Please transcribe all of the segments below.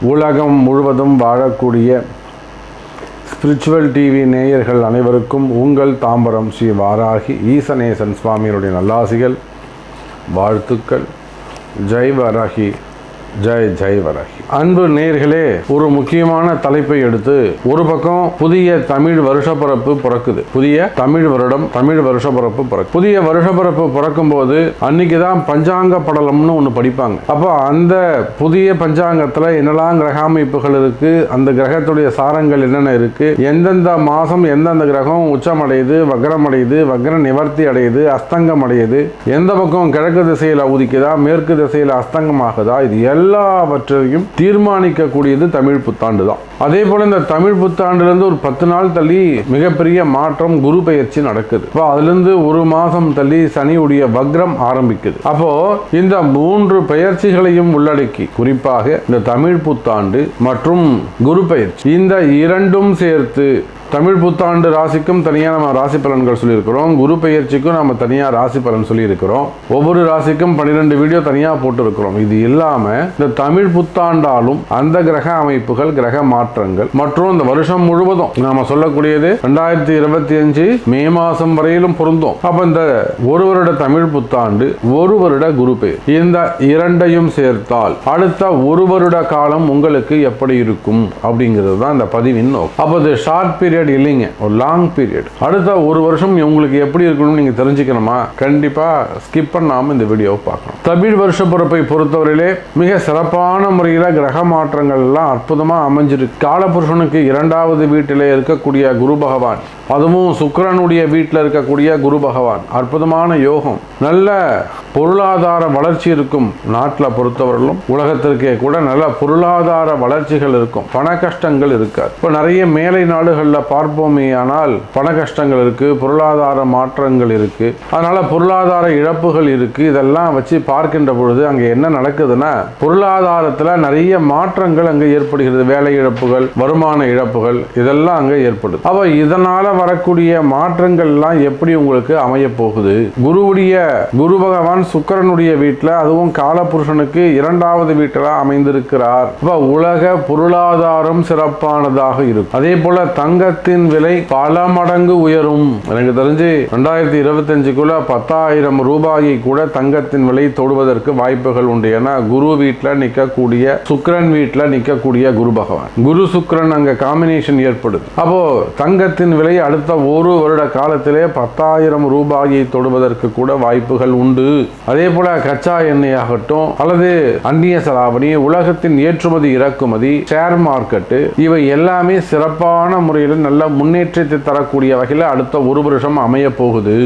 உலகம் முழுவதும் வாழக்கூடிய ஸ்பிரிச்சுவல் டிவி நேயர்கள் அனைவருக்கும் உங்கள் தாம்பரம் ஸ்ரீ வாராகி ஈசநேசன் சுவாமியினுடைய நல்லாசிகள் வாழ்த்துக்கள். ஜெய் வாராகி. ஜெய் ஜெய் வராகி. அன்பு நேர்களே ஒரு முக்கியமான தலைப்பை எடுத்து ஒரு பக்கம் புதிய தமிழ் வருஷப்பிறப்பு பிறக்குது. புதிய தமிழ் வருடம் தமிழ் வருஷப்பிறப்பு பிறக்கு. புதிய வருஷப்பிறப்பு பிறக்கும் போது அன்னைக்கு தான் பஞ்சாங்க படலம்னு ஒன்று படிப்பாங்க. அப்போ அந்த புதிய பஞ்சாங்கத்தில் என்னெல்லாம் கிரக அமைப்புகள் இருக்கு அந்த கிரகத்துடைய சாரங்கள் என்னென்ன இருக்கு எந்தெந்த மாதம் எந்தெந்த கிரகம் உச்சமடையுது வக்ரம் அடையுது வக்ர நிவர்த்தி அடையுது அஸ்தங்கம் அடையுது எந்த பக்கம் கிழக்கு திசையில் உதிக்குதா மேற்கு திசையில் அஸ்தங்கம் ஆகுதா இது எல்லாவற்றையும் தீர்மானிக்கக்கூடியது தமிழ் புத்தாண்டு தான் அதே போல இந்த தமிழ் புத்தாண்டுலேருந்து ஒரு பத்து நாள் தள்ளி மிகப்பெரிய மாற்றம் குரு பயிற்சி நடக்குது. இப்போ அதுலேருந்து ஒரு மாதம் தள்ளி சனியுடைய வக்ரம் ஆரம்பிக்குது. அப்போ இந்த மூன்று பெயர்ச்சிகளையும் உள்ளடக்கி குறிப்பாக இந்த தமிழ் புத்தாண்டு மற்றும் குரு பயிற்சி இந்த இரண்டும் சேர்த்து தமிழ் புத்தாண்டு ராசிக்கும் தனியாக நம்ம ராசி பலன்கள் சொல்லியிருக்கிறோம். குரு பெயர்ச்சிக்கும் நம்ம தனியாக ராசி பலன் சொல்லியிருக்கிறோம். ஒவ்வொரு ராசிக்கும் பன்னிரெண்டு வீடியோ தனியாக போட்டிருக்கிறோம். இது இல்லாமல் இந்த தமிழ் புத்தாண்டாலும் அந்த கிரக அமைப்புகள் கிரக மாற்றங்கள் மற்றும் இந்த வருஷம் முழுவதும் நாம சொல்லக்கூடியது ரெண்டாயிரத்தி இருபத்தி அஞ்சு மே மாதம் வரையிலும் பொருந்தும். அப்போ இந்த ஒரு வருட தமிழ் புத்தாண்டு ஒரு வருட குரு பெயர். இந்த இரண்டையும் சேர்த்தால் அடுத்த ஒரு வருட காலம் உங்களுக்கு எப்படி இருக்கும்? அப்படிங்கிறது தான் இந்த பதிவின் நோக்கம். அப்போ இது ஷார்ட் பீரியட் இல்லைங்க. ஒரு லாங் பீரியட் அடுத்த ஒரு வருஷம் உங்களுக்கு எப்படி இருக்கணும்னு நீங்க தெரிஞ்சுக்கணுமா? கண்டிப்பா ஸ்கிப் பண்ணாம இந்த வீடியோவை பார்க்கணும். தமிழ் வருஷ பிறப்பை பொறுத்தவரையிலே மிக சிறப்பான முறையில் கிரக மாற்றங்கள் எல்லாம் அற்புதமா அமைஞ்சிருக்கு. காலபுருஷனுக்கு இரண்டாவது வீட்டிலே இருக்கக்கூடிய குரு பகவான் அதுவும் சுக்கரனுடைய வீட்டில் இருக்கக்கூடிய குரு பகவான். அற்புதமான யோகம். நல்ல பொருளாதார வளர்ச்சி இருக்கும் நாட்டில் பொறுத்தவரையிலும். உலகத்திற்கே கூட நல்ல பொருளாதார வளர்ச்சிகள் இருக்கும். பண கஷ்டங்கள் இருக்காது. இப்போ நிறைய மேலை நாடுகளில் பார்ப்போமே ஆனால் பண கஷ்டங்கள் இருக்கு பொருளாதார மாற்றங்கள் இருக்கு. அதனால பொருளாதார இழப்புகள் இருக்கு. இதெல்லாம் வச்சு பார்க்கின்ற பொழுது அங்கே என்ன நடக்குதுன்னா பொருளாதாரத்தில் நிறைய மாற்றங்கள் அங்கே ஏற்படுகிறது. வேலை இழப்புகள் வருமான இழப்புகள் இதெல்லாம் அங்கே ஏற்படுது. அப்போ இதனால வரக்கூடிய மாற்றங்கள் எல்லாம் எப்படி உங்களுக்கு அமைய போகுது? குருவுடைய குரு பகவான் சுக்கிரனுடைய வீட்டில் அதுவும் காலபுருஷனுக்கு இரண்டாவது வீட்டில் அமைந்திருக்கிறார். உலக பொருளாதாரம் சிறப்பானதாக இருக்கும். அதே போல தங்க தங்கத்தின் விலை பல மடங்கு உயரும். எனக்கு தெரிஞ்சு ரெண்டாயிரத்தி இருபத்தி அஞ்சுக்குள்ள பத்தாயிரம் ரூபாயை கூட தங்கத்தின் விலை தொடுவதற்கு வாய்ப்புகள் உண்டு. ஏன்னா குரு வீட்டில் நிற்கக்கூடிய சுக்கிரன் வீட்டில் நிற்கக்கூடிய குரு பகவான். குரு சுக்கிரன் அங்க காம்பினேஷன் ஏற்படுது. அப்போ தங்கத்தின் விலை அடுத்த ஒரு வருட காலத்திலே பத்தாயிரம் ரூபாயை தொடுவதற்கு கூட வாய்ப்புகள் உண்டு. அதே போல கச்சா எண்ணெய் ஆகட்டும் அல்லது அந்நிய செலாவணி உலகத்தின் ஏற்றுமதி இறக்குமதி ஷேர் மார்க்கெட்டு இவை எல்லாமே சிறப்பான முறையில் நல்ல முன்னேற்றத்தை தரக்கூடிய வகையில் அடுத்த ஒரு வருஷம் அமைய போகுது.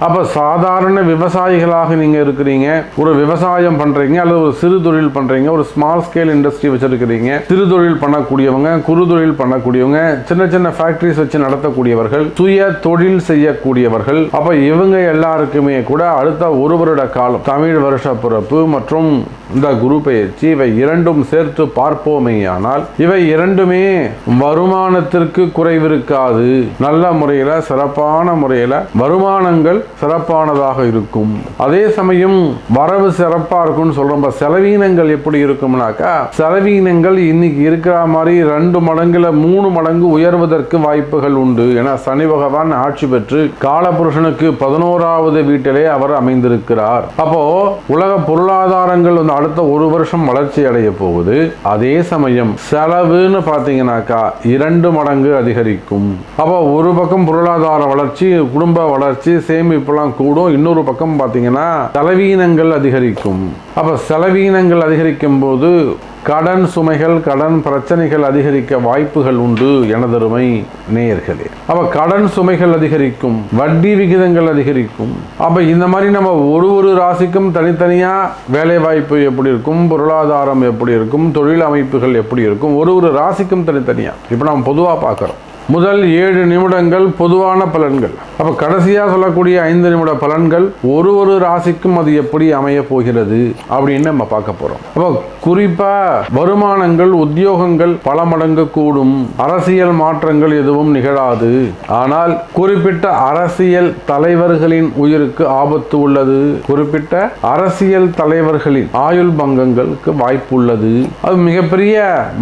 அப்போ சாதாரண விவசாயிகளாக நீங்கள் இருக்கிறீங்க ஒரு விவசாயம் பண்ணுறீங்க அல்லது ஒரு சிறு தொழில் பண்ணுறீங்க ஒரு ஸ்மால் ஸ்கேல் இண்டஸ்ட்ரி வச்சுருக்கிறீங்க சிறு தொழில் பண்ணக்கூடியவங்க குறு தொழில் பண்ணக்கூடியவங்க சின்ன சின்ன ஃபேக்ட்ரிஸ் வச்சு நடத்தக்கூடியவர்கள் சுய தொழில் செய்யக்கூடியவர்கள் அப்போ இவங்க எல்லாருக்குமே கூட அடுத்த ஒரு வருட காலம் தமிழ் வருஷ பிறப்பு மற்றும் இந்த குரு பயிற்சி இவை இரண்டும் சேர்த்து பார்ப்போமேயானால் இவை இரண்டுமே வருமானத்திற்கு குறைவிருக்காது நல்ல முறையில் சிறப்பான முறையில் வருமானங்கள் சிறப்பானதாக இருக்கும். அதே சமயம் வரவு சிறப்பா இருக்கும்னு சொல்றோம். செலவீனங்கள் எப்படி இருக்கும்னாக்கா செலவீனங்கள் இன்னைக்கு இருக்கிற மாதிரி ரெண்டு மடங்குல மூணு மடங்கு உயர்வதற்கு வாய்ப்புகள் உண்டு. ஏன்னா சனி பகவான் ஆட்சி பெற்று காலபுருஷனுக்கு பதினோராவது வீட்டிலே அவர் அமைந்திருக்கிறார். அப்போ உலக பொருளாதாரங்கள் வந்து அடுத்த ஒரு வருஷம் வளர்ச்சி அடைய போகுது. அதே சமயம் செலவுன்னு பார்த்தீங்கன்னாக்கா இரண்டு மடங்கு அதிகரிக்கும். அப்போ ஒரு பக்கம் பொருளாதார வளர்ச்சி குடும்ப வளர்ச்சி சேமிப்புலாம் கூடும். இன்னொரு பக்கம் பார்த்தீங்கன்னா செலவீனங்கள் அதிகரிக்கும். அப்போ செலவீனங்கள் அதிகரிக்கும் போது கடன் சுமைகள் கடன் பிரச்சனைகள் அதிகரிக்க வாய்ப்புகள் உண்டு எனதருமை நேயர்களே. அப்ப கடன் சுமைகள் அதிகரிக்கும் வட்டி விகிதங்கள் அதிகரிக்கும். அப்ப இந்த மாதிரி நம்ம ஒரு ஒரு ராசிக்கும் தனித்தனியா வேலை வாய்ப்பு எப்படி இருக்கும் பொருளாதாரம் எப்படி இருக்கும் தொழில் அமைப்புகள் எப்படி இருக்கும் ஒரு ஒரு ராசிக்கும் தனித்தனியா. இப்போ நம்ம பொதுவாக பார்க்குறோம். முதல் ஏழு நிமிடங்கள் பொதுவான பலன்கள். அப்ப கடைசியா சொல்லக்கூடிய ஐந்து நிமிட பலன்கள் ஒரு ஒரு ராசிக்கும் அது எப்படி அமைய போகிறது அப்படின்னு நம்ம பார்க்க போறோம். அப்போ குறிப்பா வருமானங்கள் உத்தியோகங்கள் பல மடங்கு கூடும். அரசியல் மாற்றங்கள் எதுவும் நிகழாது. ஆனால் குறிப்பிட்ட அரசியல் தலைவர்களின் உயிருக்கு ஆபத்து உள்ளது. குறிப்பிட்ட அரசியல் தலைவர்களின் ஆயுள் பங்கங்களுக்கு வாய்ப்பு உள்ளது. அது மிகப்பெரிய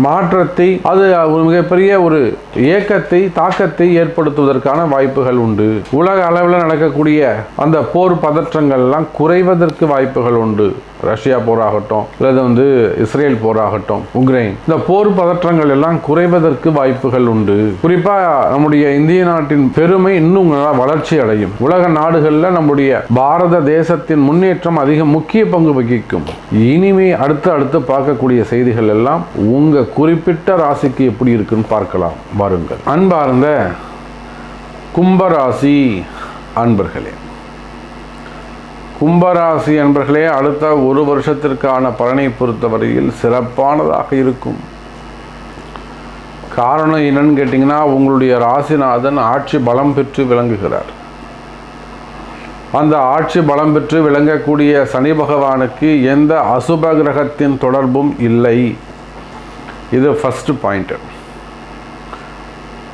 மாற்றத்தை அது மிகப்பெரிய ஒரு இயக்கத்தை தாக்கத்தை ஏற்படுத்துவதற்கான வாய்ப்புகள் உண்டு. உலக அளவில் நடக்கக்கூடிய அந்த போர் பதற்றங்கள்லாம் குறைவதற்கு வாய்ப்புகள் உண்டு. ரஷ்யா போராகட்டும் அல்லது வந்து இஸ்ரேல் போராகட்டும் உக்ரைன். இந்த போர் பதற்றங்கள் எல்லாம் குறைவதற்கு வாய்ப்புகள் உண்டு. குறிப்பாக நம்முடைய இந்திய நாட்டின் பெருமை இன்னும் நல்லா வளர்ச்சி அடையும். உலக நாடுகளில் நம்முடைய பாரத தேசத்தின் முன்னேற்றம் அதிக முக்கிய பங்கு வகிக்கும். இனிமே அடுத்து அடுத்து பார்க்கக்கூடிய செய்திகள் எல்லாம் உங்க குறிப்பிட்ட ராசிக்கு எப்படி இருக்குன்னு பார்க்கலாம். வாருங்கள். அன்பார்ந்த கும்பராசி அன்பர்களே கும்பராசி என்பர்களே அடுத்த ஒரு வருஷத்திற்கான பலனை பொறுத்தவரையில் சிறப்பானதாக இருக்கும். காரணம் என்னன்னு கேட்டிங்கன்னா உங்களுடைய ராசிநாதன் ஆட்சி பலம் பெற்று விளங்குகிறார். அந்த ஆட்சி பலம் பெற்று விளங்கக்கூடிய சனி பகவானுக்கு எந்த அசுப கிரகத்தின் தொடர்பும் இல்லை. இது ஃபஸ்ட்டு பாயிண்ட்டு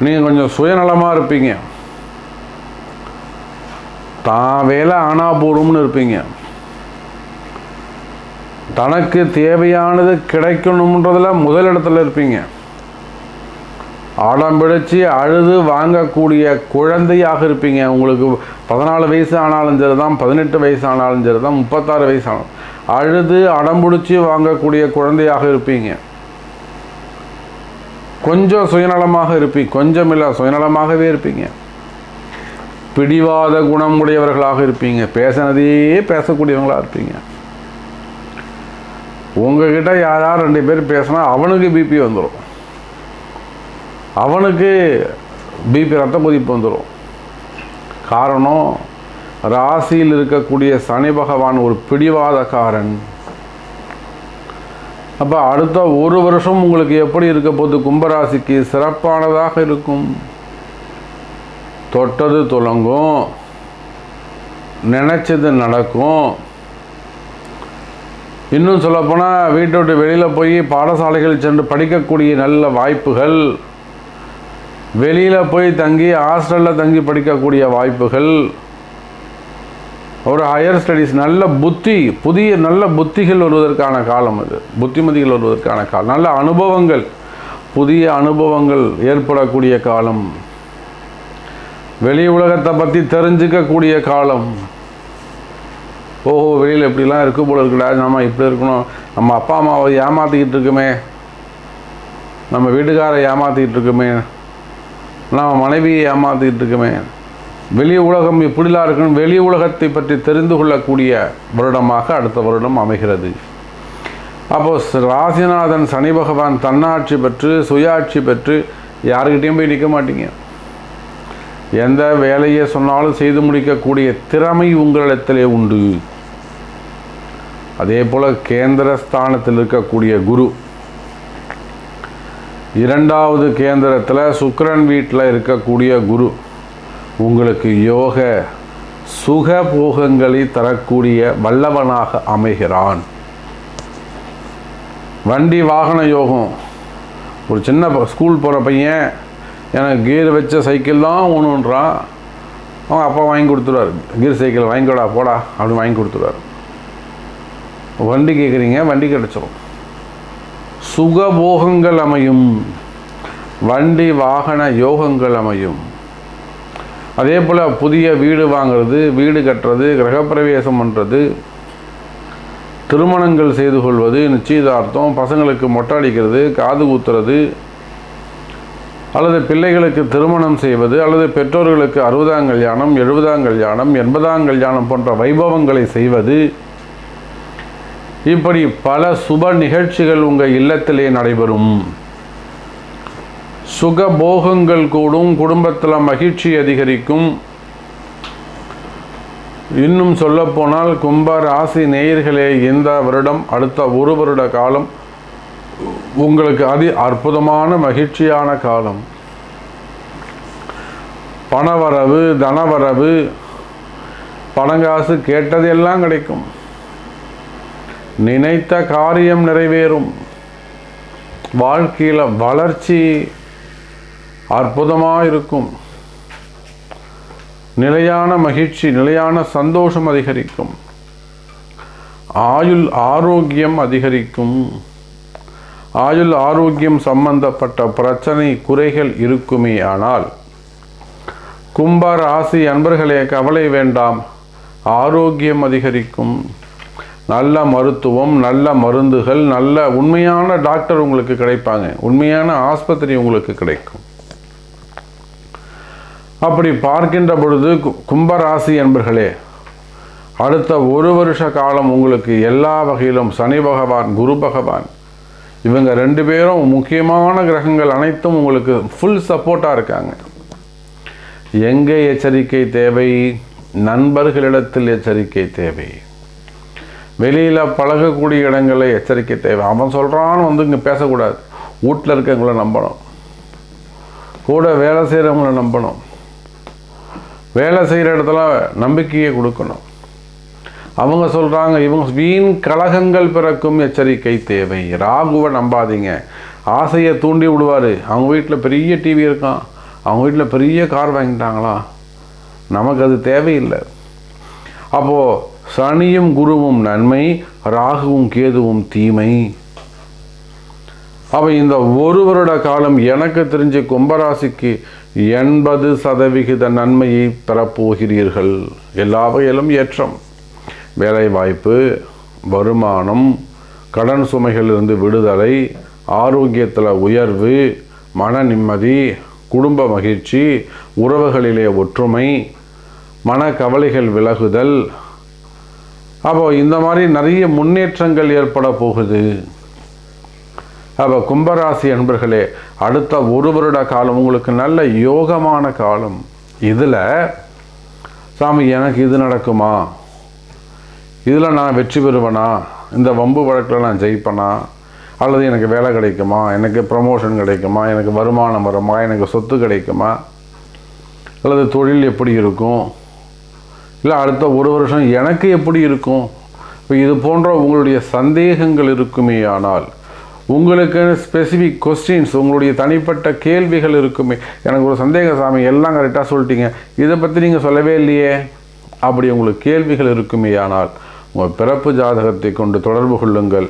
நீங்கள் கொஞ்சம் சுயநலமாக இருப்பீங்க. தான் வேலை ஆனா போடும்னு இருப்பீங்க. தனக்கு தேவையானது கிடைக்கணுன்றதுல முதலிடத்துல இருப்பீங்க. ஆடம் பிடிச்சி அழுது வாங்கக்கூடிய குழந்தையாக இருப்பீங்க. உங்களுக்கு பதினாலு வயசு ஆனாலும் சரி தான் பதினெட்டு வயசு ஆனாலும் சரி தான் முப்பத்தாறு வயசு ஆனாலும். அழுது அடம்பிடிச்சி வாங்கக்கூடிய குழந்தையாக இருப்பீங்க. கொஞ்சம் சுயநலமாக இருப்பீங்க. கொஞ்சம் இல்லை சுயநலமாகவே இருப்பீங்க. பிடிவாத குணம் உடையவர்களாக இருப்பீங்க. பேசினதையே பேசக்கூடியவங்களாக இருப்பீங்க. உங்ககிட்ட யாராவது ரெண்டு பேர் பேசினா அவனுக்கு பிபி வந்துடும் அவனுக்கு பிபி ரத்த கொதிப்பு வந்துடும் காரணம் ராசியில் இருக்கக்கூடிய சனி பகவான் ஒரு பிடிவாதக்காரன். அப்போ அடுத்த ஒரு வருஷம் உங்களுக்கு எப்படி இருக்க போது கும்பராசிக்கு சிறப்பானதாக இருக்கும். தொட்டது துலங்கும் நினச்சது நடக்கும். இன்னும் சொல்லப்போனால் வீட்டை விட்டு வெளியில் போய் பாடசாலைகள் சென்று படிக்கக்கூடிய நல்ல வாய்ப்புகள் வெளியில் போய் தங்கி ஹாஸ்டலில் தங்கி படிக்கக்கூடிய வாய்ப்புகள் ஒரு ஹையர் ஸ்டடீஸ் நல்ல புத்தி புதிய நல்ல புத்திகள் வருவதற்கான காலம் அது. புத்திமதிகள் வருவதற்கான காலம். நல்ல அனுபவங்கள் புதிய அனுபவங்கள் ஏற்படக்கூடிய காலம். வெளி உலகத்தை பற்றி தெரிஞ்சுக்கக்கூடிய காலம். ஓஹோ வெளியில் இப்படிலாம் இருக்கு போல இருக்குடா. நம்ம இப்படி இருக்கணும். நம்ம அப்பா அம்மாவை ஏமாற்றிக்கிட்டு இருக்குமே. நம்ம வீட்டுக்காரை ஏமாற்றிக்கிட்டு இருக்குமே. நம்ம மனைவியை ஏமாற்றிக்கிட்டு இருக்குமே. வெளி உலகம் இப்படிலாம் இருக்குன்னு வெளி உலகத்தை பற்றி தெரிந்து கொள்ளக்கூடிய வருடமாக அடுத்த வருடம் அமைகிறது. அப்போது ராசிநாதன் சனி பகவான் தன்னாட்சி பெற்று சுயாட்சி பெற்று யாருக்கிட்டேயும் போய் நிற்க மாட்டீங்க. எந்த வேலையை சொன்னாலும் செய்து முடிக்கக்கூடிய திறமை உங்களிடத்திலே உண்டு. அதே போல் கேந்திர ஸ்தானத்தில் இருக்கக்கூடிய குரு. இரண்டாவது கேந்திரத்தில் சுக்கரன் வீட்டில் இருக்கக்கூடிய குரு. உங்களுக்கு யோக சுக போகங்களை தரக்கூடிய வல்லவனாக அமைகிறான். வண்டி வாகன யோகம். ஒரு சின்ன ப- ஸ்கூல் போகிற பையன் எனக்கு கீர் வச்ச சைக்கிள் தான் ஒன்றுன்றான் அப்பா வாங்கி கொடுத்துருவாரு. கீர் சைக்கிள் வாங்கிக்கோடா போடா அப்படின்னு வாங்கி கொடுத்துருவாரு. வண்டி கேட்குறீங்க வண்டி கிடச்சிரும். சுகபோகங்கள் அமையும். வண்டி வாகன யோகங்கள் அமையும். அதே போல் புதிய வீடு வாங்கிறது வீடு கட்டுறது கிரகப்பிரவேசம் பண்ணுறது திருமணங்கள் செய்து கொள்வது நிச்சயதார்த்தம் பசங்களுக்கு மொட்டை அடிக்கிறது காது குத்துறது அல்லது பிள்ளைகளுக்கு திருமணம் செய்வது அல்லது பெற்றோர்களுக்கு அறுபதாம் கல்யாணம் எழுபதாம் கல்யாணம் எண்பதாம் கல்யாணம் போன்ற வைபவங்களை செய்வது இப்படி பல சுப நிகழ்ச்சிகள் உங்கள் இல்லத்திலே நடைபெறும். சுகபோகங்கள் கூடும் குடும்பத்தில் மகிழ்ச்சி அதிகரிக்கும். இன்னும் சொல்லப்போனால் கும்ப ராசி நேயர்களே இந்த வருடம் அடுத்த ஒரு வருட காலம் உங்களுக்கு அதி அற்புதமான மகிழ்ச்சியான காலம். பணவரவு தனவரவு பணங்காசு கேட்டதெல்லாம் கிடைக்கும். நினைத்த காரியம் நிறைவேறும். வாழ்க்கையில் வளர்ச்சி அற்புதமாக இருக்கும் நிலையான மகிழ்ச்சி நிலையான சந்தோஷம் அதிகரிக்கும். ஆயுள் ஆரோக்கியம் அதிகரிக்கும். ஆயுள் ஆரோக்கியம் சம்பந்தப்பட்ட பிரச்சனை குறைகள் இருக்குமே ஆனால் கும்ப ராசி அன்பர்களே கவலை வேண்டாம். ஆரோக்கியம் அதிகரிக்கும். நல்ல மருத்துவம் நல்ல மருந்துகள் நல்ல உண்மையான டாக்டர் உங்களுக்கு கிடைப்பாங்க. உண்மையான ஆஸ்பத்திரி உங்களுக்கு கிடைக்கும். அப்படி பார்க்கின்ற பொழுது கு- கும்பராசி என்பர்களே அடுத்த ஒரு வருஷ காலம் உங்களுக்கு எல்லா வகையிலும் சனி பகவான் குரு பகவான் இவங்க ரெண்டு பேரும் முக்கியமான கிரகங்கள் அனைத்தும் உங்களுக்கு ஃபுல் சப்போர்ட்டாக இருக்காங்க. எங்கே எச்சரிக்கை தேவை? நண்பர்களிடத்தில் எச்சரிக்கை தேவை. வெளியில் பழகக்கூடிய இடங்களில் எச்சரிக்கை தேவை. அவன் சொல்கிறான்னு வந்து இங்கே பேசக்கூடாது. வீட்டில் இருக்கவங்கள நம்பணும். கூட வேலை செய்கிறவங்கள நம்பணும். வேலை செய்கிற இடத்துல நம்பிக்கையை கொடுக்கணும். அவங்க சொல்கிறாங்க இவங்க வீண் கலகங்கள் பிறக்கும் எச்சரிக்கை தேவை. ராகுவை நம்பாதீங்க. ஆசையை தூண்டி விடுவார். அவங்க வீட்டில் பெரிய டிவி இருக்கான் அவங்க வீட்டில் பெரிய கார் வாங்கிட்டாங்களா? நமக்கு அது தேவையில்லை. அப்போது சனியும் குருவும் நன்மை ராகுவும் கேதுவும் தீமை. அப்போ இந்த ஒரு வருட காலம் எனக்கு தெரிஞ்ச கும்பராசிக்கு எண்பது சதவிகித நன்மையை பெறப்போகிறீர்கள். எல்லா வகையிலும் ஏற்றம். வேலைவாய்ப்பு வருமானம் கடன் சுமைகளிலிருந்து விடுதலை ஆரோக்கியத்தில் உயர்வு மன நிம்மதி குடும்ப மகிழ்ச்சி உறவுகளிலே ஒற்றுமை மன கவலைகள் விலகுதல். அப்போ இந்த மாதிரி நிறைய முன்னேற்றங்கள் ஏற்பட போகுது. அப்போ கும்பராசி அன்பர்களே அடுத்த ஒரு வருட காலம் உங்களுக்கு நல்ல யோகமான காலம். இதில் சாமி எனக்கு இது நடக்குமா? இதில் நான் வெற்றி பெறுவேனா? இந்த வம்பு வழக்கில் நான் ஜெயிப்பேனா? அல்லது எனக்கு வேலை கிடைக்குமா? எனக்கு ப்ரமோஷன் கிடைக்குமா? எனக்கு வருமானம் வருமா? எனக்கு சொத்து கிடைக்குமா? அல்லது தொழில் எப்படி இருக்கும்? இல்லை அடுத்த ஒரு வருஷம் எனக்கு எப்படி இருக்கும்? இப்போ இது போன்ற உங்களுடைய சந்தேகங்கள் இருக்குமே ஆனால் உங்களுக்கு ஸ்பெசிஃபிக் கொஸ்டின்ஸ் உங்களுடைய தனிப்பட்ட கேள்விகள் இருக்குமே. எனக்கு ஒரு சந்தேக சாமி எல்லாம் கரெக்டாக சொல்லிட்டீங்க. இதை பற்றி நீங்கள் சொல்லவே இல்லையே. அப்படி உங்களுக்கு கேள்விகள் இருக்குமே ஆனால் உங்கள் பிறப்பு ஜாதகத்தை கொண்டு தொடர்பு கொள்ளுங்கள்.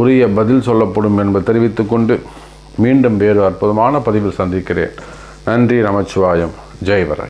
உரிய பதில் சொல்லப்படும் என்பதை தெரிவித்துக்கொண்டு மீண்டும் வேறு அற்புதமான பதிவில் சந்திக்கிறேன். நன்றி நமச்சிவாயம். ஜெய்வராய்